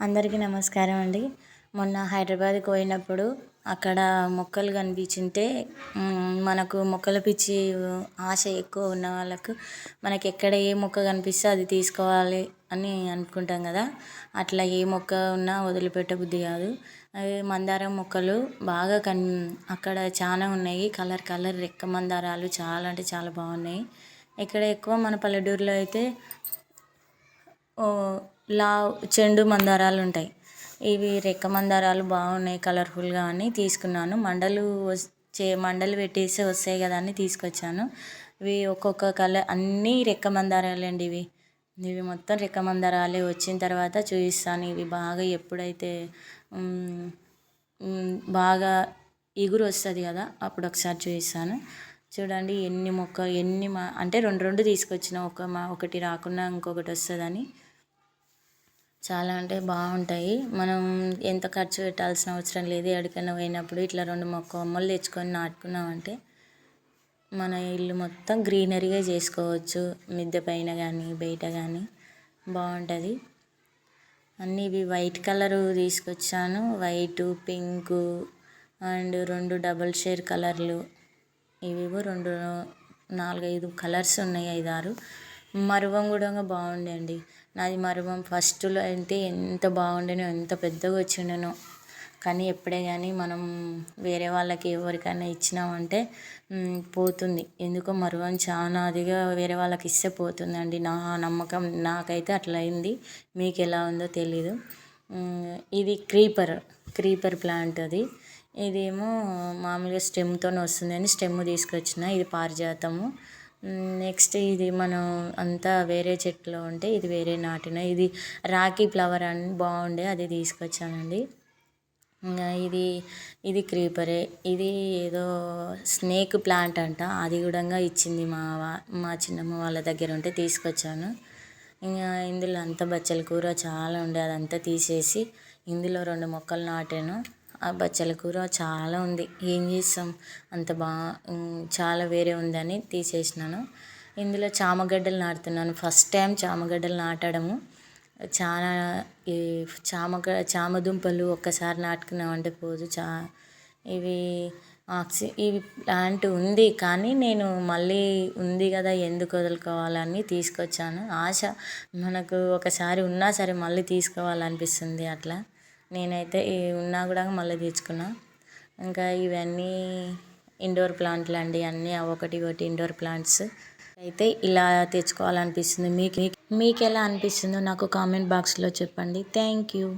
అందరికీ నమస్కారం అండి. మొన్న హైదరాబాద్కి పోయినప్పుడు అక్కడ మొక్కలు కనిపించింటే మనకు మొక్కల పిచ్చి ఆశ ఎక్కువ ఉన్న వాళ్ళకు మనకి ఎక్కడ ఏ మొక్క కనిపిస్తే అది తీసుకోవాలి అని అనుకుంటాం కదా. అట్లా ఏ మొక్క ఉన్నా వదిలిపెట్టబుద్ధి కాదు. అదే మందారం మొక్కలు బాగా కన్ అక్కడ చాలా ఉన్నాయి. కలర్ కలర్ రెక్క మందారాలు చాలా అంటే చాలా బాగున్నాయి. ఇక్కడ ఎక్కువ మన పల్లెటూరులో అయితే లావ్ చెండు మందారాలు ఉంటాయి. ఇవి రెక్క మందారాలు బాగున్నాయి కలర్ఫుల్గా అని తీసుకున్నాను. మండలు చే మండలు పెట్టేసి వస్తాయి కదా అని తీసుకొచ్చాను. ఇవి ఒక్కొక్క కలర్ అన్నీ రెక్క మందారాలు అండి ఇవి. ఇవి మొత్తం రెక్క మందారాలే. వచ్చిన తర్వాత చూపిస్తాను. ఇవి బాగా ఎప్పుడైతే బాగా ఇగురు వస్తుంది కదా అప్పుడు ఒకసారి చూపిస్తాను. చూడండి ఎన్ని మొక్క ఎన్ని మా అంటే రెండు రెండు తీసుకొచ్చిన. ఒక మా ఒకటి రాకుండా ఇంకొకటి వస్తుందని. చాలా అంటే బాగుంటాయి. మనం ఎంత ఖర్చు పెట్టాల్సిన అవసరం లేదు. ఎక్కడికైనా పోయినప్పుడు ఇట్లా రెండు మొక్క కొమ్మలు తెచ్చుకొని నాటుకున్నామంటే మన ఇల్లు మొత్తం గ్రీనరీగా చేసుకోవచ్చు. మిద్దె పైన కానీ బయట కానీ బాగుంటుంది. అన్నీ ఇవి వైట్ కలరు తీసుకొచ్చాను. వైట్ పింకు అండ్ రెండు డబల్ షేర్ కలర్లు. ఇవేవో రెండు నాలుగైదు కలర్స్ ఉన్నాయి ఐదారు. మరువం కూడా బాగుండే అండి. నాది మరువం. ఫస్ట్లో అయితే ఎంత బాగుండేనో ఎంత పెద్దగా వచ్చిండేనో. కానీ ఎప్పుడే కానీ మనం వేరే వాళ్ళకి ఎవరికైనా ఇచ్చినామంటే పోతుంది. ఎందుకో మరువం చాలా అదిగా వేరే వాళ్ళకి ఇస్తే పోతుందండి. నా నమ్మకం నాకైతే అట్లా అయింది మీకు ఎలా ఉందో తెలీదు. ఇది క్రీపర్ క్రీపర్ ప్లాంట్ అది. ఇదేమో మామూలుగా స్టెమ్తో వస్తుందని స్టెమ్ తీసుకొచ్చిన ఇది పారిజాతము. నెక్స్ట్ ఇది మనం అంతా వేరే చెట్లో ఉంటే ఇది వేరే నాటిన ఇది రాఖీ ఫ్లవర్ అని బాగుండే అది తీసుకొచ్చానండి. ఇంకా ఇది ఇది క్రీపరే ఇది ఏదో స్నేక్ ప్లాంట్ అంట అది కూడా ఇచ్చింది మా మా చిన్నమ్మ వాళ్ళ దగ్గర ఉంటే తీసుకొచ్చాను. ఇంకా ఇందులో అంతా బచ్చల కూర చాలా ఉండే అదంతా తీసేసి ఇందులో రెండు మొక్కలు నాటాను. ఆ బచ్చల కూర చాలా ఉంది. ఏం చేస్తాం? అంత బా చాలా వేరే ఉందని తీసేసినాను. ఇందులో చామగడ్డలు నాటుతున్నాను. First time చామగడ్డలు నాటడము. చాలా ఈ చామగ చామదుంపలు ఒక్కసారి నాటుకున్నామంటే పోదు. చా ఇవి ఆక్సి ఇవి ప్లాంట్ ఉంది కానీ నేను మళ్ళీ ఉంది కదా ఎందుకు వదులుకోవాలని తీసుకొచ్చాను. ఆశ మనకు ఒకసారి ఉన్నా సరే మళ్ళీ తీసుకోవాలనిపిస్తుంది అట్లా. నేనైతే ఉన్నా కూడా మళ్ళీ తెచ్చుకున్నా ఇంకా ఇవన్నీ ఇండోర్ ప్లాంట్లు అండి అన్నీ ఒకటి ఒకటి ఇండోర్ ప్లాంట్స్. అయితే ఇలా తెచ్చుకోవాలనిపిస్తుంది. మీకు మీకు ఎలా అనిపిస్తుందో నాకు కామెంట్ బాక్స్లో చెప్పండి. Thank you.